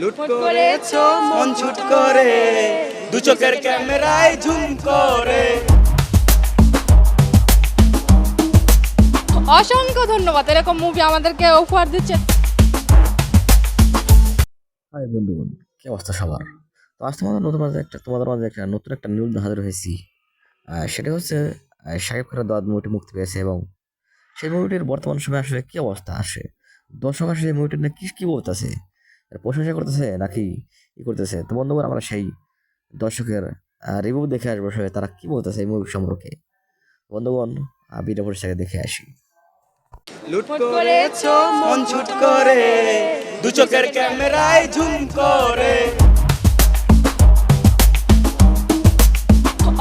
লুট করেছ মন ছুট করে। দু চোখের ক্যামেরায় ঝুম করে। অসংখ্য ধন্যবাদ এরকম মুভি আমাদেরকে উপহার দিচ্ছে। হাই বন্ধুগণ কি অবস্থা সবার? তো আজ তোমাদের নতুন মাঝে একটা তোমাদের মাঝে একটা নতুন একটা নিউজ হাজির হয়েছি সেটা হচ্ছে শাকিব খানের দাঁত মুভিটি মুক্তি পেয়েছে এবং সেই মুভিটির বর্তমান সময়ে আসলে কি অবস্থা? আসে দর্শক আসলে মুভিটির নিয়ে কি কি বলতেছে প্রশংসা করতেছে নাকি ই করতেছে? তো বন্ধুগণ আমরা সেই দর্শকের রিভিউ দেখে আসব আসলে তারা কি বলতেছে এই মুভি সম্পর্কে। বন্ধুগণ ভিডিও পরিষ্কার দেখে আসি। লুট করেছ মন ছুট করে দু চোখের ক্যামেরায় ঝুম করে।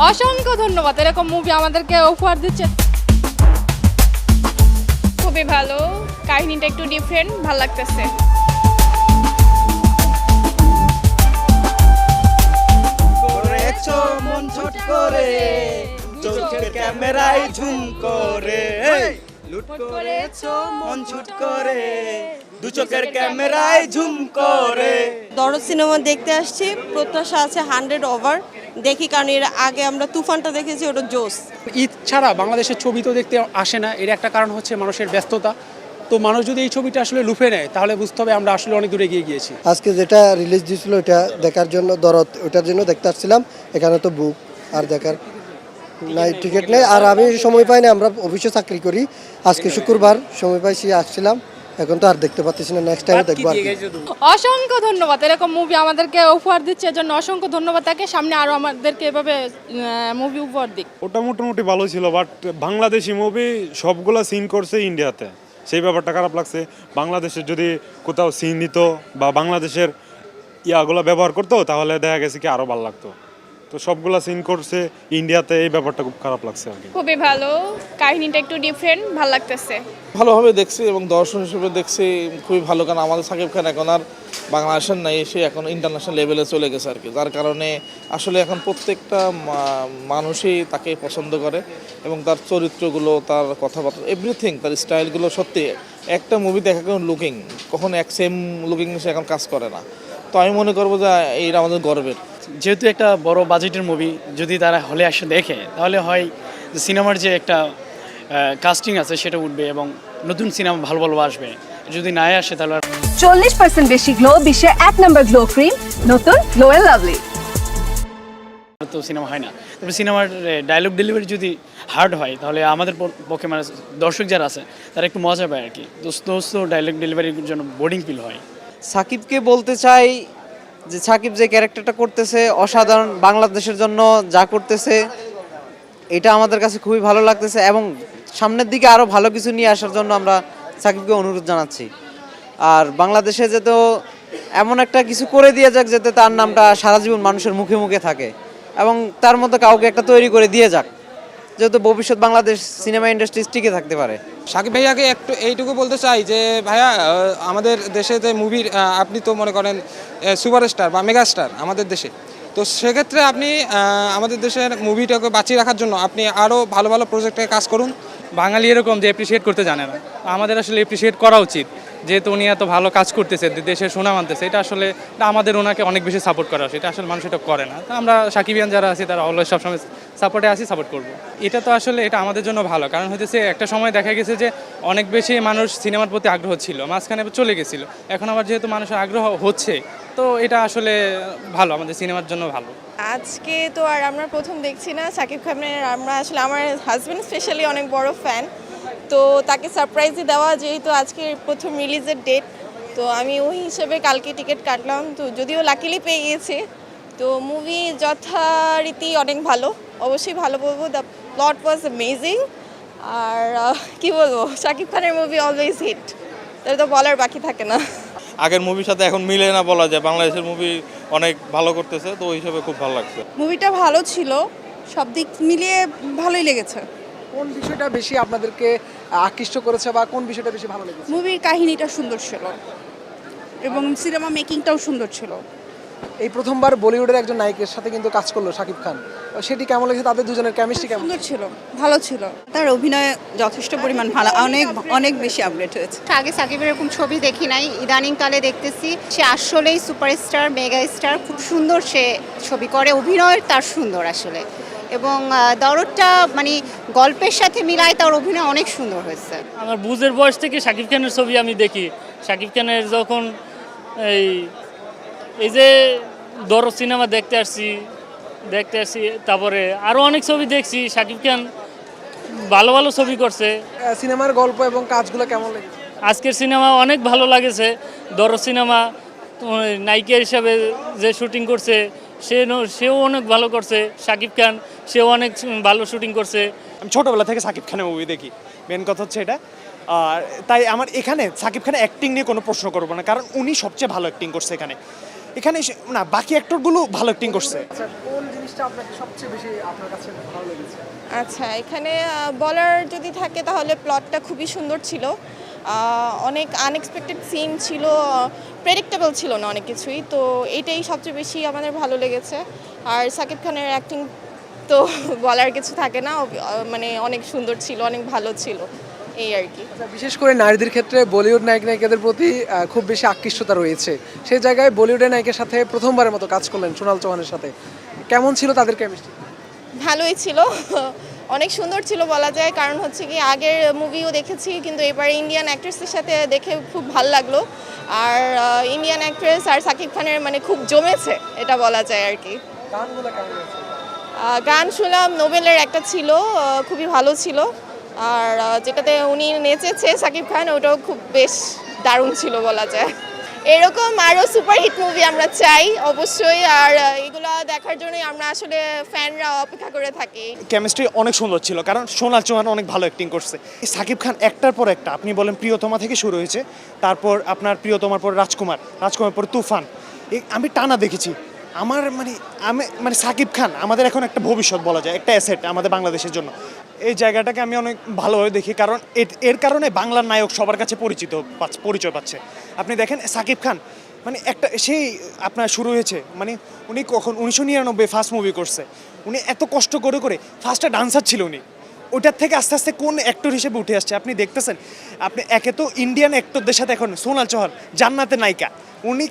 অসংখ্য ধন্যবাদ এরকম মুভি আমাদেরকে উপহার দিচ্ছে। খুবই ভালো কাহিনীটা একটু ডিফারেন্ট ভালো লাগতেছে। লুট করেছ মন ছুট করে। দু চোখের ক্যামেরায় ঝুম করে। দরদ সিনেমা দেখতে আসছি প্রত্যাশা আছে হান্ড্রেড ওভার। দেখি কারণ এর আগে আমরা তুফানটা দেখেছি ওটা জোস ঈদ ছাড়া বাংলাদেশের ছবি তো দেখতে আসে না এর একটা কারণ হচ্ছে মানুষের ব্যস্ততা। তো মানুষ যদি এই ছবিটা আসলে লুফে নেয় তাহলে বুঝতে হবে আমরা আসলে অনেক দূরে এগিয়ে গিয়েছি। আজকে যেটা রিলিজ দিয়েছিল ওটা দেখার জন্য দরদ ওটার জন্য দেখতে আসছিলাম। এখানে তো বুক আর দেখার নাই টিকিট নেই। আর আমি সময় পাই না আমরা অফিসে চাকরি করি। আজকে শুক্রবার সময় পাইছি আসছিলাম। এখন তো আর দেখতে পাচ্ছি না নেক্সট টাইমে দেখব আর কি। অসংখ্য ধন্যবাদ। এরকম মুভি আমাদেরকে উপহার দিচ্ছে এজন্য অসংখ্য ধন্যবাদ। তাকে সামনে আরও আমাদেরকে এভাবে মুভি উপহার দিক। ওটা মোটামুটি ভালো ছিল বাট বাংলাদেশি মুভি সবগুলা সিন করছে ইন্ডিয়াতে সেই ব্যাপারটা খারাপ লাগছে। বাংলাদেশের যদি কোথাও সিন নিত বা বাংলাদেশের ইয়াগুলো ব্যবহার করতো তাহলে দেখা গেছে কি আরও ভালো লাগতো। তো সবগুলা সিন করছে ইন্ডিয়াতে এই ব্যাপারটা খুব খারাপ লাগছে আর কি। খুবই ভালো। কাহিনীটা একটু ডিফারেন্ট ভালো লাগতেছে। ভালোভাবে দেখছি এবং দর্শন হিসেবে দেখছি খুবই ভালো। কারণ আমাদের সাকিব খান এখন আর বাংলাদেশের নাই সে এখন ইন্টারন্যাশনাল লেভেলে চলে গেছে আর কি। যার কারণে আসলে এখন প্রত্যেকটা মা- মানুষই তাকে পছন্দ করে এবং তার চরিত্রগুলো তার কথাবার্তা এভরিথিং তার স্টাইলগুলো সত্যি একটা মুভি দেখা কোনো লুকিং কখনো এক সেম লুকিং সে এখন কাজ করে না। তো আমি মনে করব যে এইটা আমাদের গর্বের। যেহেতু একটা বড় বাজেটের মুভি যদি তারা হলে আসে দেখে তাহলে হয় যে সিনেমার যে একটা কাস্টিং আছে সেটা উঠবে এবং নতুন সিনেমা ভালো ভালো আসবে। যদি না আসে তাহলে আর চল্লিশ পার্সেন্ট বেশি গ্লো বিশ্বের এক নম্বর গ্লো ক্রিম নতুন গ্লো এন্ড লাভলি তো সিনেমা হয় না। তবে সিনেমার ডায়লগ ডেলিভারি যদি হার্ড হয় তাহলে আমাদের পক্ষে মানে দর্শক যারা আছে তারা একটু মজা পায় আর কি। দোস্ত দোস্ত ডায়লগ ডেলিভারির জন্য বোর্ডিং ফিল হয়। সাকিবকে বলতে চাই যে সাকিব যে ক্যারেক্টারটা করতেছে, অসাধারণ বাংলাদেশের জন্য যা করতেছে, এটা আমাদের কাছে খুবই ভালো লাগতেছে এবং সামনের দিকে আরও ভালো কিছু নিয়ে আসার জন্য আমরা সাকিবকে অনুরোধ জানাচ্ছি। আর বাংলাদেশে যেহেতু এমন একটা কিছু করে দিয়ে যাক যাতে তার নামটা সারা জীবন মানুষের মুখে মুখে থাকে এবং তার মতো কাউকে একটা তৈরি করে দিয়ে যাক। যেহেতু ভবিষ্যৎ বাংলাদেশ সিনেমা ইন্ডাস্ট্রি টিকে থাকতে পারে। সাকিব ভাইয়াকে একটু এইটুকু বলতে চাই যে ভাইয়া আমাদের দেশে যে মুভির আপনি তো মনে করেন সুপারস্টার বা মেগাস্টার আমাদের দেশে। তো সেক্ষেত্রে আপনি আমাদের দেশের মুভিটাকে বাঁচিয়ে রাখার জন্য আপনি আরও ভালো ভালো প্রজেক্টে কাজ করুন। বাঙালি এরকম যে অ্যাপ্রিসিয়েট করতে জানে না। আমাদের আসলে অ্যাপ্রিসিয়েট করা উচিত। যেহেতু উনি এত ভালো কাজ করতেছে দেশের সুনাম আনতেছে, এটা আসলে আমাদের ওনাকে অনেক বেশি সাপোর্ট করা উচিত। এটা আসলে মানুষ এটা করে না। তো আমরা সাকিবিয়ান যারা আছি, তারা অলওয়েজ সবসময় সাপোর্টে আছি সাপোর্ট করব। এটা তো আসলে এটা আমাদের জন্য ভালো। কারণ হচ্ছে একটা সময় দেখা গেছে যে অনেক বেশি মানুষ সিনেমার প্রতি আগ্রহ ছিল, মাঝখানে চলে গেছিল। এখন আবার যেহেতু মানুষের আগ্রহ হচ্ছে, তো এটা আসলে ভালো, আমাদের সিনেমার জন্য ভালো। আজকে তো আর আমরা প্রথম দেখছি না সাকিব খানের। আমরা আসলে, আমার হাজব্যান্ড স্পেশালি অনেক বড় ফ্যান তো তাকে সারপ্রাইজই দেওয়া যেহেতু আজকে প্রথম রিলিজের ডেট তো আমি ওই হিসেবে কালকে টিকিট কাটলাম। তো যদিও লাকিলি পেয়ে গিয়েছি। তো মুভি যথারীতি অনেক ভালো। অবশ্যই ভালো বলব দ্য প্লট ওয়াজ অ্যামেজিং আর কি বলব শাকিব খানের মুভি অলওয়েজ হিট তাহলে তো বলার বাকি থাকে না। আগের মুভির সাথে এখন মিলে না বলা যায়। বাংলাদেশের মুভি অনেক ভালো করতেছে তো ওই হিসেবে খুব ভালো লাগছে। মুভিটা ভালো ছিল। সব দিক মিলিয়ে ভালোই লেগেছে। কোন বিষয়টা বেশি আপনাদেরকে আকৃষ্ট করেছে বা কোন বিষয়টা বেশি ভালো লেগেছে? মুভির কাহিনীটা সুন্দর ছিল এবং সিনেমা মেকিংটাও সুন্দর ছিল। এই প্রথমবার বলিউডের একজন নায়কের সাথে কিন্তু কাজ করল শাকিব খান। সেটি কেমন লেগেছে? তাদের দুজনের কেমিস্ট্রি কেমন? সুন্দর ছিল ভালো ছিল। তার অভিনয় যথেষ্ট পরিমাণ ভালো অনেক অনেক বেশি আপগ্রেড হয়েছে। আগে সাকিবের এরকম ছবি দেখি নাই ইদানিং কালে দেখতেছি সে আসলেই সুপারস্টার মেগা স্টার খুব সুন্দর সে ছবি করে অভিনয় তার সুন্দর আসলে। এবং দরদটা মানে গল্পের সাথে মিলায় তার অভিনয় অনেক সুন্দর হয়েছে। আমার বুঝের বয়স থেকে শাকিব খানের ছবি আমি দেখি। শাকিব খানের যখন এই এই যে দর সিনেমা দেখতে আসছি দেখতে আসছি তারপরে আরও অনেক ছবি দেখছি। শাকিব খান ভালো ভালো ছবি করছে। সিনেমার গল্প এবং কাজগুলো কেমন লাগে আজকের সিনেমা অনেক ভালো লাগেছে। দর সিনেমা নায়িকা হিসাবে যে শুটিং করছে সে ন- সেও অনেক ভালো করছে শাকিব খান সেও অনেক ভালো শুটিং করছে। আমি ছোটোবেলা থেকে সাকিব খানের মুভি দেখি মেন কথা হচ্ছে এটা। আর তাই আমার এখানে সাকিব খানের অ্যাক্টিং নিয়ে কোনো প্রশ্ন করব না কারণ উনি সবচেয়ে ভালো অ্যাক্টিং করছে এখানে। এখানে সে- না বাকি অ্যাক্টরগুলো ভালো অ্যাক্টিং করছে। আচ্ছা কোন জিনিসটা আপনাকে সবচেয়ে বেশি আপনার কাছে ভালো লেগেছে? আচ্ছা এখানে বলার যদি থাকে তাহলে প্লটটা খুবই সুন্দর ছিল। অনেক আনএক্সপেক্টেড সিন ছিল প্রেডিক্টেবল ছিল না অনেক কিছুই তো এটাই সবচেয়ে বেশি আমাদের ভালো লেগেছে। আর সাকিব খানের অ্যাক্টিং তো বলার কিছু থাকে না মানে অনেক সুন্দর ছিল অনেক ভালো ছিল এই আর কি। আচ্ছা বিশেষ করে নারীদের ক্ষেত্রে বলিউড নায়ক নায়িকাদের প্রতি খুব বেশি আকৃষ্টতা রয়েছে। সেই জায়গায় বলিউডের নায়কের সাথে প্রথমবারের মতো কাজ করলেন সোনাল চৌহানের সাথে। কেমন ছিল তাদের কেমিস্ট্রি ভালোই ছিল অনেক সুন্দর ছিল বলা যায় কারণ হচ্ছে কি আগের মুভিও দেখেছি কিন্তু এবার ইন্ডিয়ান অ্যাক্ট্রেসের সাথে দেখে খুব ভালো লাগল। আর ইন্ডিয়ান অ্যাক্ট্রেস আর সাকিব খানের মানে খুব জমেছে এটা বলা যায় আর কি। গান শুনলাম নোবেলের একটা ছিল খুবই ভালো ছিল। আর যেটাতে উনি নেচেছে সাকিব খান ওটাও খুব বেশ দারুণ ছিল বলা যায়। এরকম আরও সুপারহিট মুভি আমরা চাই অবশ্যই। আর এগুলা দেখার জন্যই আমরা আসলে ফ্যানরা অপেক্ষা করে থাকি। কেমিস্ট্রি অনেক সুন্দর ছিল, কারণ সোনাল চৌহান অনেক ভালো অ্যাক্টিং করছে। সাকিব খান একটার পর একটা, আপনি বলেন প্রিয়তমা থেকে শুরু হয়েছে, তারপর আপনার প্রিয়তমার পর রাজকুমার রাজকুমার পর তুফান। আমি টানা দেখেছি, আমার মানে আমি মানে সাকিব খান আমাদের এখন একটা ভবিষ্যৎ বলা যায়, একটা অ্যাসেট আমাদের বাংলাদেশের জন্য। এই জায়গাটাকে আমি অনেক ভালোভাবে দেখি, কারণ এর- কারণে বাংলার নায়ক সবার কাছে পরিচিত পরিচয় পাচ্ছে। আপনি দেখেন সাকিব খান মানে একটা সেই আপনার শুরু হয়েছে মানে উনি কখন উনিশশো নিরানব্বই ফার্স্ট মুভি করছে, উনি এত কষ্ট করে করে ফার্স্টে ডান্সার ছিল উনি। ওটার থেকে আস্তে আস্তে কোন অ্যাক্টর হিসেবে উঠে আসছে? আপনি দেখতেছেন, আপনি একে তো ইন্ডিয়ান অ্যাক্টরদের সাথে এখন সোনাল চহল জান্নাতের নায়িকা। উনি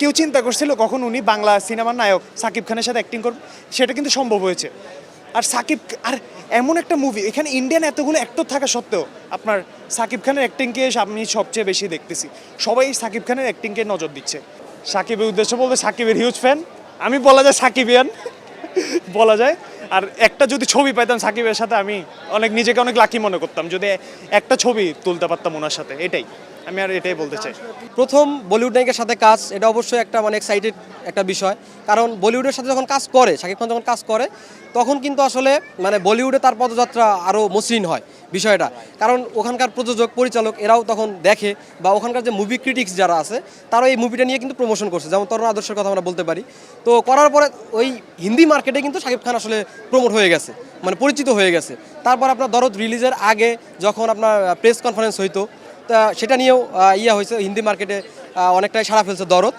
কেউ চিন্তা করছিল কখন উনি বাংলা সিনেমার নায়ক সাকিব খানের সাথে অ্যাক্টিং করবে? সেটা কিন্তু সম্ভব হয়েছে। আর সাকিব আর এমন একটা মুভি এখানে ইন্ডিয়ান এতগুলো অ্যাক্টর থাকা সত্ত্বেও আপনার সাকিব খানের অ্যাক্টিংকে আমি সবচেয়ে বেশি দেখতেছি। সবাই সাকিব খানের অ্যাক্টিংকে নজর দিচ্ছে। সাকিবের উদ্দেশ্য বলতে সাকিবের হিউজ ফ্যান আমি বলা যায় সাকিবিয়ান, বলা যায়। আর একটা যদি ছবি পাইতাম সাকিবের সাথে, আমি অনেক নিজেকে অনেক লাকি মনে করতাম। যদি একটা ছবি তুলতে পারতাম ওনার সাথে, এটাই। আমি আর এটাই বলতে চাই। প্রথম বলিউড নায়িকার সাথে কাজ, এটা অবশ্যই একটা মানে এক্সাইটেড একটা বিষয়। কারণ বলিউডের সাথে যখন কাজ করে, শাকিব খান যখন কাজ করে, তখন কিন্তু আসলে মানে বলিউডে তার পদযাত্রা আরও মসৃণ হয় বিষয়টা। কারণ ওখানকার প্রযোজক, পরিচালক এরাও তখন দেখে, বা ওখানকার যে মুভি ক্রিটিক্স যারা আছে, তারা এই মুভিটা নিয়ে কিন্তু প্রমোশন করছে। যেমন তরুণ আদর্শের কথা আমরা বলতে পারি। তো করার পরে ওই হিন্দি মার্কেটে কিন্তু শাকিব খান আসলে প্রমোট হয়ে গেছে মানে পরিচিত হয়ে গেছে। তারপর আপনার দরদ রিলিজের আগে যখন আপনার প্রেস কনফারেন্স হইতো সেটা নিয়েও ইয়ে হয়েছে, হিন্দি মার্কেটে অনেকটাই সাড়া ফেলছে দরদ।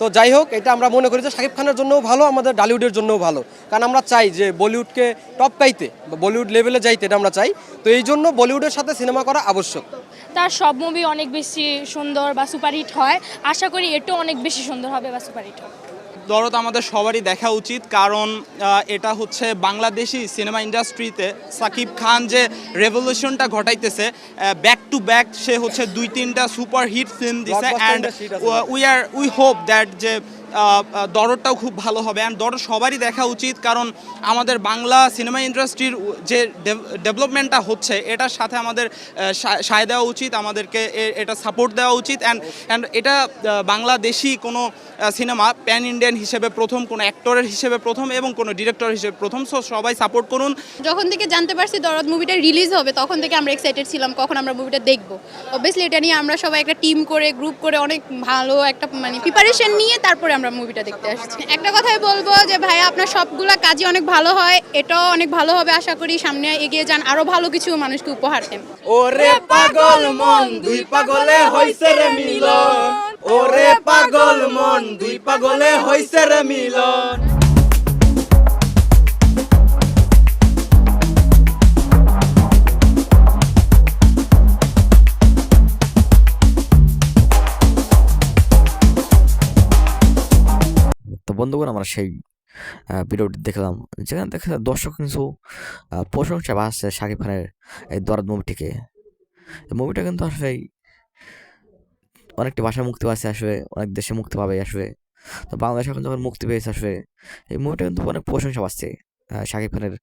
তো যাই হোক, এটা আমরা মনে করি যে শাকিব খানের জন্যও ভালো, আমাদের ডালিউডের জন্যও ভালো। কারণ আমরা চাই যে বলিউডকে টপ পাইতে, বা বলিউড লেভেলে যাইতে, এটা আমরা চাই। তো এই জন্য বলিউডের সাথে সিনেমা করা আবশ্যক। তার সব মুভি অনেক বেশি সুন্দর বা সুপারহিট হয়। আশা করি এটাও অনেক বেশি সুন্দর হবে বা সুপারহিট হবে। দরদ আমাদের সবারই দেখা উচিত কারণ এটা হচ্ছে বাংলাদেশি সিনেমা ইন্ডাস্ট্রিতে সাকিব খান যে রেভলিউশনটা ঘটাইতেছে ব্যাক টু ব্যাক সে হচ্ছে দুই তিনটা সুপার হিট ফিল্ম দিছে and we are we hope that যে দরদটাও খুব ভালো হবে। অ্যান্ড দরদ সবারই দেখা উচিত, কারণ আমাদের বাংলা সিনেমা ইন্ডাস্ট্রির যে ডেভেলপমেন্টটা হচ্ছে, এটার সাথে আমাদের সায় দেওয়া উচিত, আমাদেরকে এটা সাপোর্ট দেওয়া উচিত। অ্যান্ড অ্যান্ড এটা বাংলাদেশি কোনো সিনেমা প্যান ইন্ডিয়ান হিসেবে প্রথম, কোনো অ্যাক্টরের হিসেবে প্রথম এবং কোনো ডিরেক্টর হিসেবে প্রথম। সো সবাই সাপোর্ট করুন। যখন থেকে জানতে পারছি দরদ মুভিটা রিলিজ হবে, তখন থেকে আমরা এক্সাইটেড ছিলাম, কখন আমরা মুভিটা দেখব। অবভিয়াসলি এটা নিয়ে আমরা সবাই একটা টিম করে গ্রুপ করে অনেক ভালো একটা মানে প্রিপারেশন নিয়ে তারপরে আমরা মুভিটা দেখতে আসছি। একটা কথাই বলব যে ভাই আপনার সবগুলা কাজই অনেক ভালো হয়, এটাও অনেক ভালো হবে আশা করি। সামনে এগিয়ে যান, আরও ভালো কিছু মানুষকে উপহার দেন। ওরে পাগল মন, দুই পাগলে হইছে রে মিলন। ওরে পাগল মন, দুই পাগলে হইছে রে মিলন। বন্ধুগণ আমরা সেই ভিডিওটি দেখলাম। যেখানে দেখা দর্শক কিন্তু প্রশংসা পাচ্ছে শাকিব খানের এই দরদ মুভিটিকে। মুভিটা কিন্তু আসলে অনেকটি ভাষায় মুক্তি পাচ্ছে আসবে অনেক দেশে মুক্তি পাবে আসবে তো বাংলাদেশে এখন যখন মুক্তি পেয়েছে আসবে এই মুভিটা কিন্তু অনেক প্রশংসা পাচ্ছে শাকিব খানের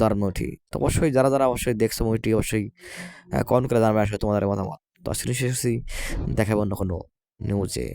দরদ মুভিটি। তো অবশ্যই যারা যারা অবশ্যই দেখছ মুভিটি, অবশ্যই কমেন্ট করে জানাবে আসলে তোমাদের মতামত। তো আসলে শেষ দেখাবো অন্য কোনো নিউজে